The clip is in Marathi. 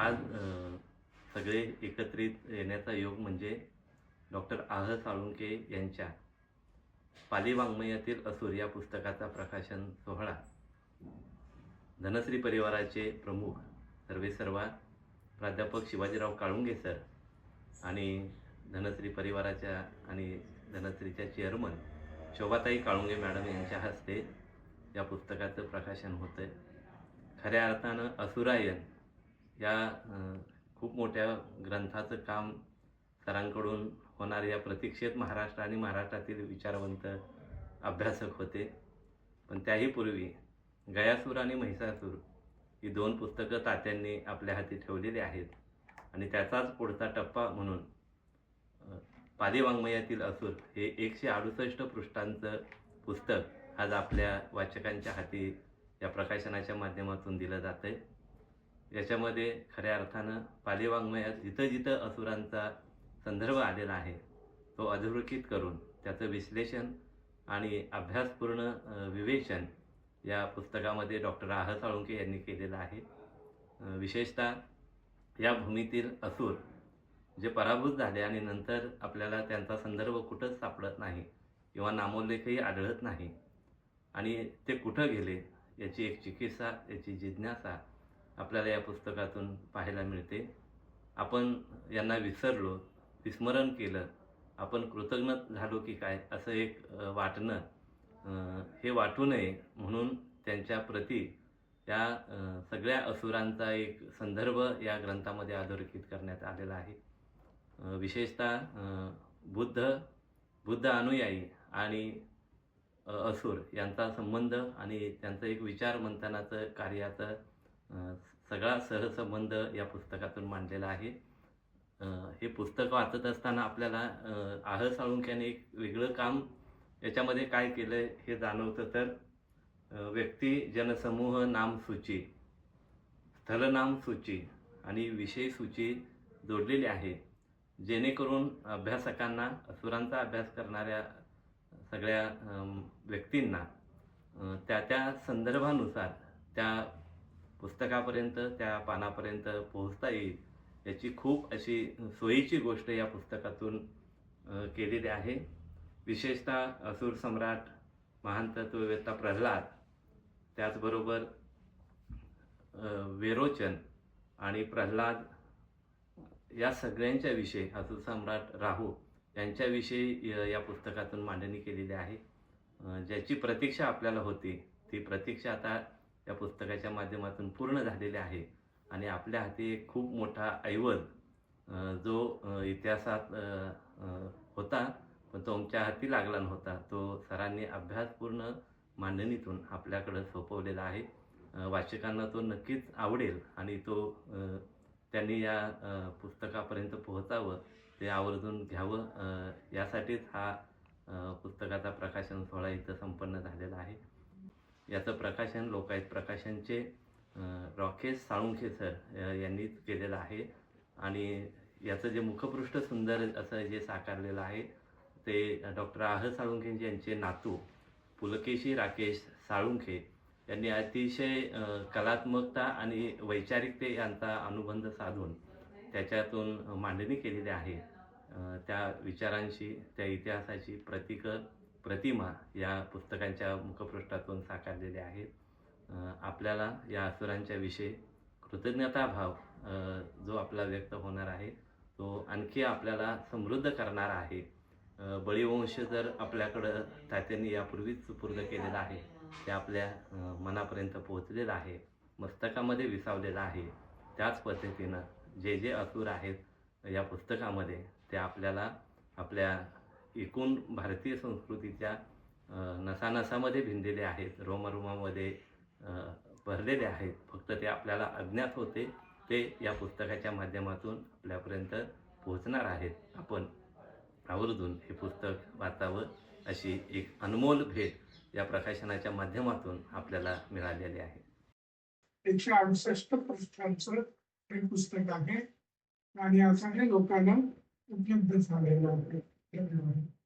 आज सगळे एकत्रित येण्याचा योग म्हणजे डॉक्टर आह साळुंके यांच्या पाली वाङ्मयातील असूर या पुस्तकाचा प्रकाशन सोहळा. धनश्री परिवाराचे प्रमुख सर्वेसर्वा प्राध्यापक शिवाजीराव काळुंगे सर आणि धनश्री परिवाराच्या आणि धनश्रीच्या चेअरमन शोभाताई काळुंगे मॅडम यांच्या हस्ते या पुस्तकाचं प्रकाशन होतं आहे खऱ्या अर्थानं असुरायन या खूप मोठ्या ग्रंथाचं काम सरांकडून होणार. या प्रतीक्षेत महाराष्ट्र आणि महाराष्ट्रातील विचारवंत अभ्यासक होते. पण त्याही पूर्वी गयासूर आणि महिषासूर ही दोन पुस्तकं तात्यांनी आपल्या हाती ठेवलेली आहेत. आणि त्याचाच पुढचा टप्पा म्हणून अ, वाङ्मयातील असूर हे एकशे अडुसष्ट पृष्ठांचं पुस्तक आज आपल्या वाचकांच्या हाती या प्रकाशनाच्या माध्यमातून दिलं जातं आहे याच्यामध्ये खऱ्या अर्थानं पालीवाङ्मयात जिथं जिथं असुरांचा संदर्भ आलेला आहे तो अधोरेखित करून त्याचं विश्लेषण आणि अभ्यासपूर्ण विवेचन या पुस्तकामध्ये डॉक्टर आह साळुंके यांनी केलेलं आहे. विशेषतः या भूमीतील असुर जे पराभूत झाले आणि नंतर आपल्याला त्यांचा संदर्भ कुठंच सापडत नाही किंवा नामोल्लेखही आढळत नाही आणि ते कुठं गेले याची एक चिकित्सा याची जिज्ञासा आपल्याला या पुस्तकातून पाहायला मिळते. आपण यांना विसरलो विस्मरण केलं आपण कृतज्ञ झालो की काय असं एक वाटणं हे वाटू नये म्हणून त्यांच्या प्रती त्या सगळ्या असुरांचा एक संदर्भ या ग्रंथामध्ये अधोरेखित करण्यात आलेला आहे. विशेषतः बुद्ध बुद्ध अनुयायी आणि असुर यांचा संबंध आणि त्यांचं एक विचार मंथनाचं कार्याचं सगळा सहसंबंध या पुस्तकातून मांडलेला आहे. हे पुस्तक वाचत असताना आपल्याला आह साळुंक्याने एक वेगळं काम याच्यामध्ये काय केलं हे जाणवतं तर व्यक्ती जनसमूह नाम सूची स्थलनाम सूची आणि विषय सूची जोडलेली आहे. जेणेकरून अभ्यासकांना असुरांचा अभ्यास करणाऱ्या सगळ्या व्यक्तींना त्या त्या संदर्भानुसार त्या पुस्तकापर्यंत त्या पानापर्यंत पोहोचता येईल याची खूप अशी सोयीची गोष्ट या पुस्तकातून केलेली आहे. विशेषतः असुर सम्राट महान तत्ववेत्ता प्रल्हाद त्याचबरोबर वेरोचन आणि प्रल्हाद या सगळ्यांच्या विषयी असुर सम्राट राहू यांच्याविषयी या पुस्तकातून मांडणी केलेली आहे. ज्याची प्रतीक्षा आपल्याला होती ती प्रतीक्षा आता या पुस्तकाच्या माध्यमातून पूर्ण झालेले आहे. आणि आपल्या हाती एक खूप मोठा ऐवज जो इतिहासात होता पण तो आमच्या हाती लागला नव्हता. तो सरांनी अभ्यासपूर्ण मांडणीतून आपल्याकडं सोपवलेला आहे. वाचकांना तो नक्कीच आवडेल आणि तो त्यांनी या पुस्तकापर्यंत पोहोचावं ते आवर्जून घ्यावं यासाठीच हा पुस्तकाचा प्रकाशन सोहळा इथं संपन्न झालेला आहे. याचं प्रकाशन लोकायत प्रकाशनचे रॉकेश राकेश साळुंखे सर यांनी यांनीच केलेलं आहे. आणि याचं जे मुखपृष्ठ सुंदर असं जे साकारलेलं आहे ते डॉक्टर आह साळुंखे यांचे नातू पुलकेशी राकेश साळुंखे. यांनी अतिशय कलात्मकता आणि वैचारिकते यांचा अनुबंध साधून त्याच्यातून मांडणी केलेली आहे. त्या विचारांशी त्या इतिहासाची प्रतीकं प्रतिमा या पुस्तकांच्या मुखपृष्ठातून साकारलेल्या आहेत आपल्याला या असुरांच्या विषयी कृतज्ञताभाव जो आपला व्यक्त होणार आहे तो आणखी आपल्याला समृद्ध करणार आहे. बळीवंश जर आपल्याकडं तात्यांनी यापूर्वीच सुपूर्द केलेला आहे ते आपल्या मनापर्यंत पोहोचलेलं आहे मस्तकामध्ये विसावलेलं आहे त्याच पद्धतीनं जे जे असुर आहेत या पुस्तकामध्ये ते आपल्याला आपल्या एकूण भारतीय संस्कृतीच्या नसानसामध्ये भिनलेले आहेत रोमरोमामध्ये भरलेले आहेत. फक्त ते आपल्याला अज्ञात होते ते या पुस्तकाच्या माध्यमातून आपल्यापर्यंत पोहोचणार आहेत. आपण आवर्जून हे पुस्तक वाचावं अशी एक अनमोल भेट या प्रकाशनाच्या माध्यमातून आपल्याला मिळालेली आहे. एकशे अडुसष्ट पृष्ठांचं हे पुस्तक आहे आणि असं हे लोकांना उपलब्ध झालेलं आहे. Good night.